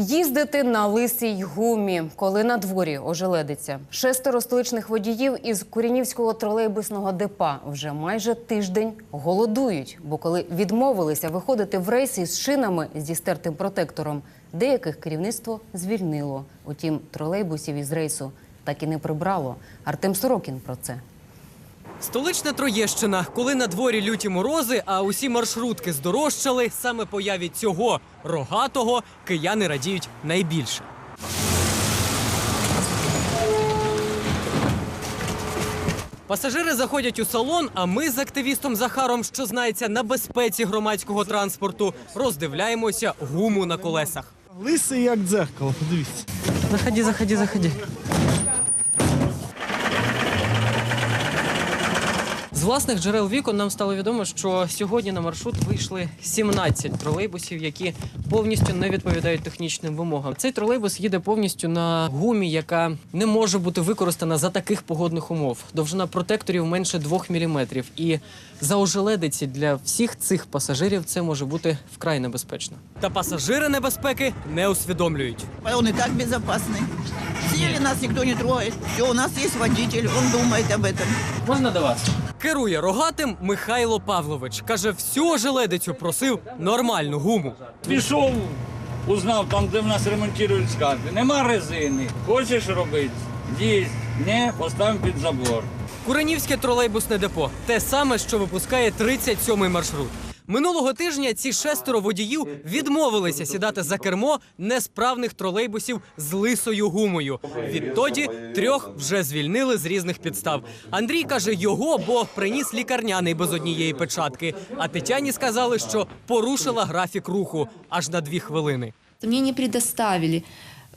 Їздити на лисій гумі, коли на дворі ожеледиться. Шестеро столичних водіїв із Курінівського тролейбусного депа вже майже тиждень голодують, бо коли відмовилися виходити в рейси з шинами зі стертим протектором, деяких керівництво звільнило. Утім, тролейбусів із рейсу так і не прибрало. Артем Сорокін про це. Столична Троєщина, коли на дворі люті морози, а усі маршрутки здорожчали, саме появі цього рогатого кияни радіють найбільше. Пасажири заходять у салон, а ми з активістом Захаром, що знається на безпеці громадського транспорту, роздивляємося гуму на колесах. Лисий як дзеркало, подивіться. Заходи, заходи, заходи. З власних джерел вікон нам стало відомо, що сьогодні на маршрут вийшли 17 тролейбусів, які повністю не відповідають технічним вимогам. Цей тролейбус їде повністю на гумі, яка не може бути використана за таких погодних умов. Довжина протекторів менше 2 мм. І за ожеледиці для всіх цих пасажирів це може бути вкрай небезпечно. Та пасажири небезпеки не усвідомлюють. Он и так безопасный. Сели, нас никто не трогает. Все, у нас есть водитель, он думает об этом. Можна до вас? Керує рогатим Михайло Павлович. Каже, всю ожеледицю просив нормальну гуму. Пішов, узнав там, де в нас ремонтують скарби. Нема резини. Хочеш робити? Їсть. Не, поставимо під забор. Куренівське тролейбусне депо те саме, що випускає 37-й маршрут. Минулого тижня ці шестеро водіїв відмовилися сідати за кермо несправних тролейбусів з лисою гумою. Відтоді трьох вже звільнили з різних підстав. Андрій каже, його бо приніс лікарняний без однієї печатки. А Тетяні сказали, що порушила графік руху аж на дві хвилини. Мне не предоставили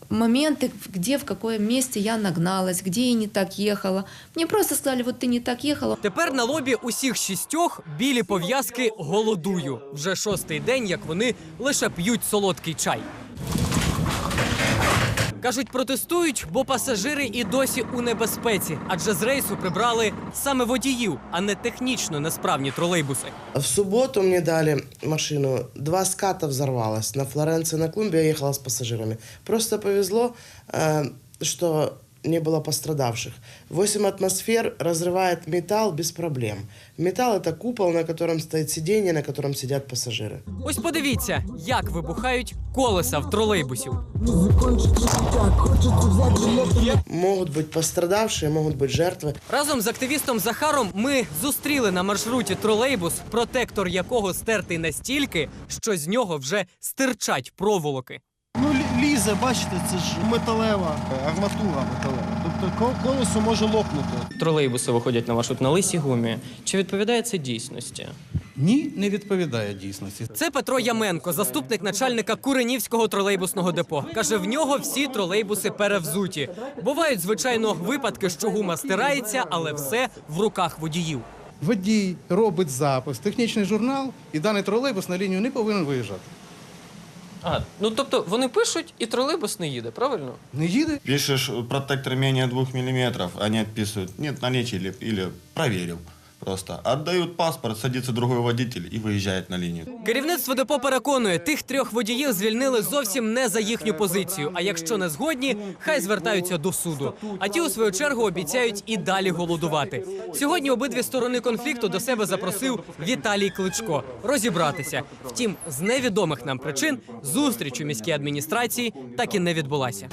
моменты, где, в каком месте я нагналась, где я не так ехала. Мне просто сказали, вот ты не так ехала. Тепер на лобі усіх шістьох білі пов'язки голодую. Вже шостий день, як вони лише п'ють солодкий чай. Кажуть, протестують, бо пасажири і досі у небезпеці, адже з рейсу прибрали саме водіїв, а не технічно несправні тролейбуси. В суботу мені дали машину. Два ската взорвалось. На Флоренції, на Клумбі я їхала з пасажирами. Просто повезло, э, что не было пострадавших. 8 атмосфер разрывает металл без проблем. Металл – это купол, на котором стоит сиденье, на котором сидят пассажиры. Ось подивіться, як вибухають колеса в тролейбусів. Могут быть пострадавшие, могут быть жертвы. Разом з активістом Захаром ми зустріли на маршруті тролейбус, протектор якого стертий настільки, що з нього вже стирчать проволоки. Ну, бачите, це ж металева е, арматура металева. Тобто колесо може лопнути. Тролейбуси виходять на маршрут на лисій гумі. Чи відповідає це дійсності? Ні, не відповідає дійсності. Це Петро Яменко, заступник начальника Куренівського тролейбусного депо. Каже, в нього всі тролейбуси перевзуті. Бувають, звичайно, випадки, що гума стирається, але все в руках водіїв. Водій робить запис, технічний журнал, і даний тролейбус на лінію не повинен виїжджати. А, ну тобто вони пишуть і тролейбус не їде, правильно? Не їде. Пишеш протектор менее 2 мм, а не відписують. Ні, или, или проверил просто. Отдают паспорт, садится другой водитель и выезжает на линию. Керівництво депо переконує, тих трьох водіїв звільнили зовсім не за їхню позицію. А якщо не згодні, хай звертаються до суду. А ті, у свою чергу, обіцяють і далі голодувати. Сьогодні обидві сторони конфлікту до себе запросив Віталій Кличко розібратися. Втім, з невідомих нам причин зустріч у міській адміністрації так і не відбулася.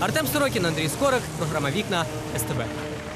Артем Сорокін, Андрій Скорик, програма Вікна СТБ.